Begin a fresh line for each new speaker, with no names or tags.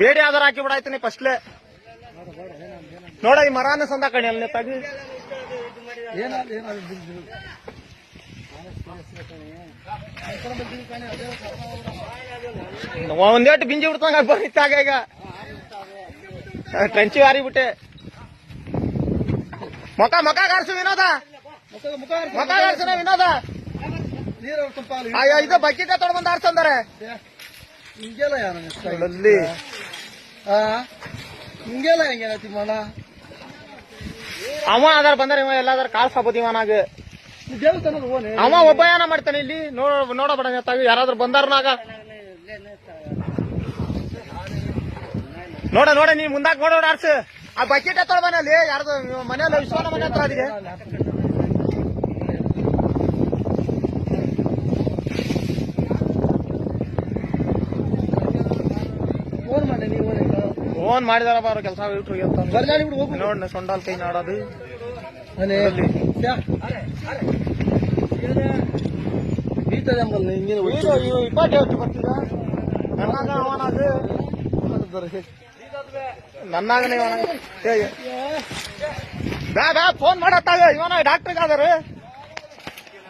ಬೇಡಿ ಆಧಾರ ಹಾಕಿ ಬಿಡಾಯ್ತೀನಿ ಫಸ್ಟ್ಲೆ ನೋಡ, ಈ ಮರಾನ ಸಂದ ಕಣಿ, ಅಲ್ಲಿ ತಗಿ ಒಂದೇಟ್ ಬಿಂಜಿ ಬಿಡ್ತಂಗ ಬರೀತಾಗ ಈಗ. ಟ್ರೆಂಚಿ ಹಾರಿ ಬಿಟ್ಟೆ. ಮಕ ಮಕ ಕಾಡ್ಸು ವಿನೋದ. ಮಕ ಮೊಕ ವಿನೋದ. ಇದು ಬಕೆಟ್ ತೊಗೊಂಡ್ ಬಂದು ಆಡ್ಸಂದಾರೆ
ಹಿಂಗೆಲ್ಲ ಯಾರ
ಅಲ್ಲಿ
ಆ? ಹಿಂಗೆಲ್ಲ ಹೆಂಗೇನ ತಿಮ್ಮಣ್ಣ
ಅವ ಅದಾರ ಬಂದಾರ ಇವ ಎಲ್ಲಾದ್ರ ಕಾಲ್ ಸಾಬೋದಿ ಇವನಾಗ
ದೇವಸ್ಥಾನ ಓನೆ
ಅವ ಒಬ್ಬ ಏನ ಮಾಡ್ತಾನೆ ಇಲ್ಲಿ ನೋಡ ನೋಡಬೇಡ ತಾವು ಯಾರಾದ್ರೂ ಬಂದಾರನಾಗ ನೋಡ ನೋಡ ನೀ ಮುಂದಾಕ್ ನೋಡೋಣ ಆಡ್ಸು ಆ ಬಕೆಟ್ ಎತ್ತೊಳ ಮನೇಲಿ ಯಾರ್ದು ಮನೇಲಿ ವಿಶ್ವನ ಮನೆ ಹತ್ರ ಅದಿಗೆ
ಫೋನ್ ಮಾಡಿ ನೀವು
ಫೋನ್ ಮಾಡಿದಾರ ಬಾರ ಕೆಲಸ ಇಟ್ರು
ಅಂತ
ನೋಡಿ ಸೊಂಡಾಲ್ ಕೈ ನಾಡೋದು.
ಬೀತದೆ
ಇವು ಇಪ್ಪತ್ತೇ ಹೊತ್ತು ಬರ್ತಿದ ನನ್ನಾಗ ಬಾ ಫೋನ್ ಮಾಡತ್ತಾಗ ಇವನ ಡಾಕ್ಟರ್ ಆದಾರ.